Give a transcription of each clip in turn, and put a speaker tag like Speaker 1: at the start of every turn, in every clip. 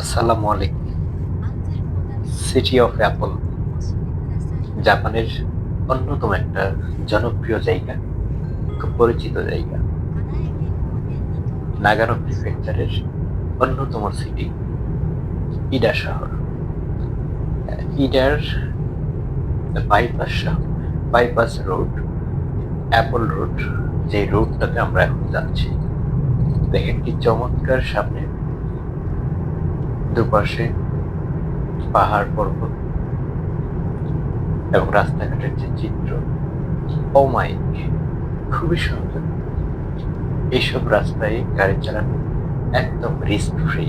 Speaker 1: আসসালামু আলাইকুম। City of Apple জাপানের অন্যতম একটা জনপ্রিয় জায়গা, খুব পরিচিত জায়গা। নাগানো প্রিফেকচারের অন্যতম সিটি ইডা শহর। ইডার বাইপাস শহর বাইপাস রোড অ্যাপল রোড যে রোডটাতে আমরা এখন যাচ্ছি। দেখেন কি চমৎকার সামনে দুপাশে পাহাড় পর্বত এবং রাস্তাঘাটের যে চিত্র ও মাই খুবই সুন্দর। এইসব রাস্তায় গাড়ি চালানো একদম রিস্ক ফ্রি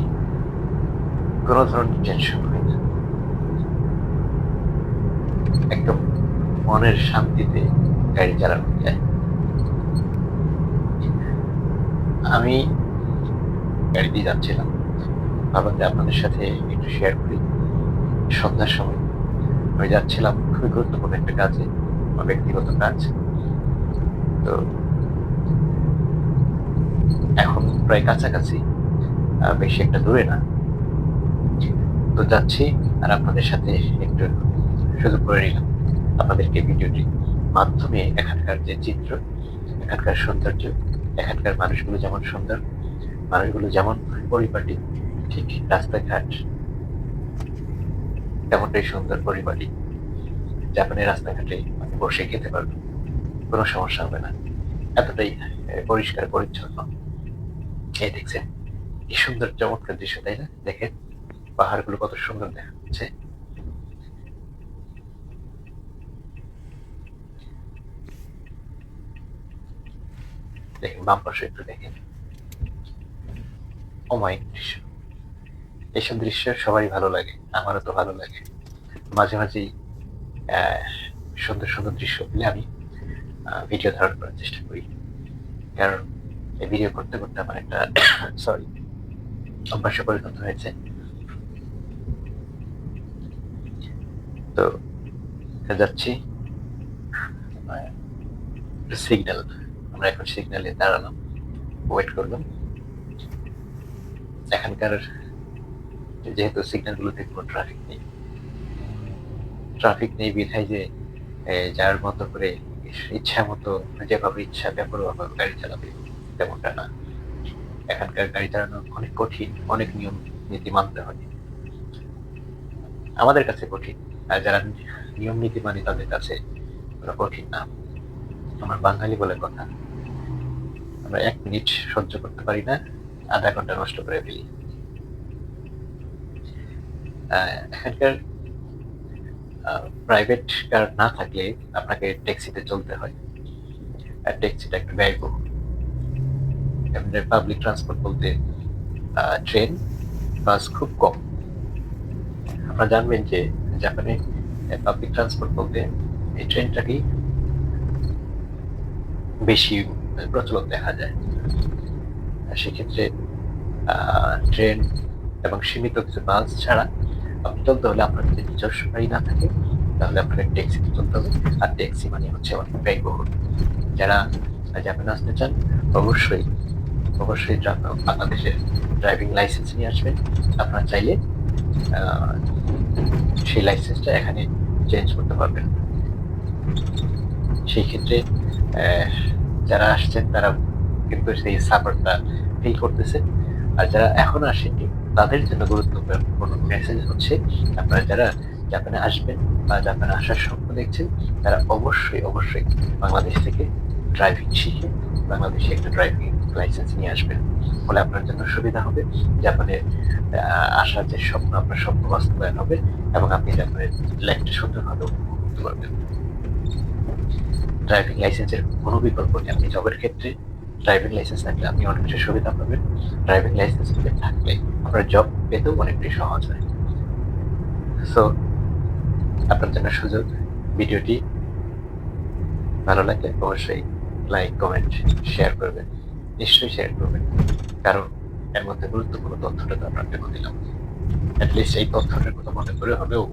Speaker 1: কোনো ধরনের টেনশন হয় না। একদম মনের শান্তিতে গাড়ি চালানো যায়। আমি গাড়ি দিয়ে যাচ্ছিলাম। ভাবলাম আপনাদের সাথে একটু শেয়ার করি। সন্ধ্যার সময় আমি যাচ্ছিলাম খুবই গুরুত্বপূর্ণ একটা কাজে, আমার ব্যক্তিগত কাজ। তো এখন প্রায় কাছাকাছি বেশি একটা দূরে না। তো যাচ্ছি আর আপনাদের সাথে একটু সুযোগ করে নিলাম। আপনাদেরকে ভিডিওটির মাধ্যমে এখানকার যে চিত্র, এখানকার সৌন্দর্য, এখানকার মানুষগুলো যেমন সুন্দর, মানুষগুলো যেমন পরিপাটি ঠিক রাস্তাঘাট। তেমনটাই সুন্দর পরিপাটি জাপানের রাস্তাঘাটে আপনি বসে খেতে পারবেন কোনো সমস্যা হবে না। এতটাই পরিষ্কার, পরিচ্ছন্ন। এই দেখছেন, কি সুন্দর চমৎকার দৃশ্য, তাই না? দেখেন, পাহাড়গুলো কত সুন্দর দেখা যাচ্ছে। দেখেন, বাম পাশে একটু দেখেন। অমায়িক দৃশ্য। এইসব দৃশ্য সবারই ভালো লাগে, আমারও তো ভালো লাগে। মাঝে মাঝেই সুন্দর সুন্দর দৃশ্য পেলে আমি ভিডিও ধারণ করার চেষ্টা করি। কারণ এই ভিডিও করতে করতে আমার একটা সরি অভ্যাসে পরিণত হয়েছে। তো, যাচ্ছি সিগন্যাল আমরা এখন সিগন্যালে দাঁড়ালাম। ওয়েট করলাম। এখানকার যেহেতু সিগন্যাল গুলোতে কোনো ট্রাফিক নেই। ট্রাফিক নেই বিধায় যে যার মতো করে ইচ্ছা মতো যেভাবে ইচ্ছা ব্যাপারভাবে গাড়ি চালাবে, তেমনটা না। এখানকার গাড়ি চালানো অনেক কঠিন, অনেক নিয়ম, নীতি মানতে হয়। আমাদের কাছে কঠিন, আর যারা নিয়ম, নীতি মানি তাদের কাছে ওরা কঠিন না। আমার বাঙালি বলে কথা, আমরা এক মিনিট সহ্য করতে পারি না, আধা ঘণ্টা নষ্ট করে ফেলি। এখানকার প্রাইভেট কার না থাকলে আপনাকে ট্যাক্সিতে চলতে হয়। আর ট্যাক্সিটা একটু ব্যয়বহুল। পাবলিক ট্রান্সপোর্ট বলতে ট্রেন বাস খুব কম। আপনারা জানবেন যে জাপানে পাবলিক ট্রান্সপোর্ট বলতে এই ট্রেনটাকেই বেশি প্রচলন দেখা যায়। সেক্ষেত্রে ট্রেন এবং সীমিত কিছু বাস ছাড়া আপনি চলতে হলে আপনার যদি নিজস্ব গাড়ি না থাকে, তাহলে আপনাকে ট্যাক্সিতে চলতে হবে। আর ট্যাক্সি মানে হচ্ছে অনেক ব্যয়বহুল। যারা জাপানে আসতে চান, অবশ্যই অবশ্যই বাংলাদেশের ড্রাইভিং লাইসেন্স নিয়ে আসবেন। আপনারা চাইলে সেই লাইসেন্সটা এখানে চেঞ্জ করতে পারবেন। সেই ক্ষেত্রে যারা আসছেন, তারা কিন্তু সেই সাফারটা ফিল করতেছে। আর যারা এখন আসেনি তাদের জন্য গুরুত্বপূর্ণ মেসেজ হচ্ছে, আপনারা যারা জাপানে আসবেন বা জাপানে আসার স্বপ্ন দেখছেন, তারা অবশ্যই অবশ্যই বাংলাদেশ থেকে ড্রাইভিং শিখে বাংলাদেশে একটা ড্রাইভিং লাইসেন্স নিয়ে আসবেন। ফলে আপনার জন্য সুবিধা হবে জাপানে আসার যে স্বপ্ন, আপনার স্বপ্ন বাস্তবায়ন হবে এবং আপনি জাপানের লাইফটা সুন্দরভাবে উপভোগ করতে পারবেন। ড্রাইভিং লাইসেন্সের কোনো বিকল্প নেই। আপনি জবের ক্ষেত্রে ড্রাইভিং লাইসেন্স থাকলে আপনি অনেক কিছু সুবিধা পাবেন। ড্রাইভিং লাইসেন্স থাকলে আপনার জব পেতেও অনেকটাই সহজ হয়। সো আপনার জন্য সুযোগ। ভিডিওটি ভালো লাগলে অবশ্যই লাইক কমেন্ট শেয়ার করবেন। নিশ্চয়ই শেয়ার করবেন। কারণ এর মধ্যে গুরুত্বপূর্ণ তথ্যটা তো আপনাকে দিলাম। অ্যাটলিস্ট এই তথ্যটার কথা মনে করে হলেও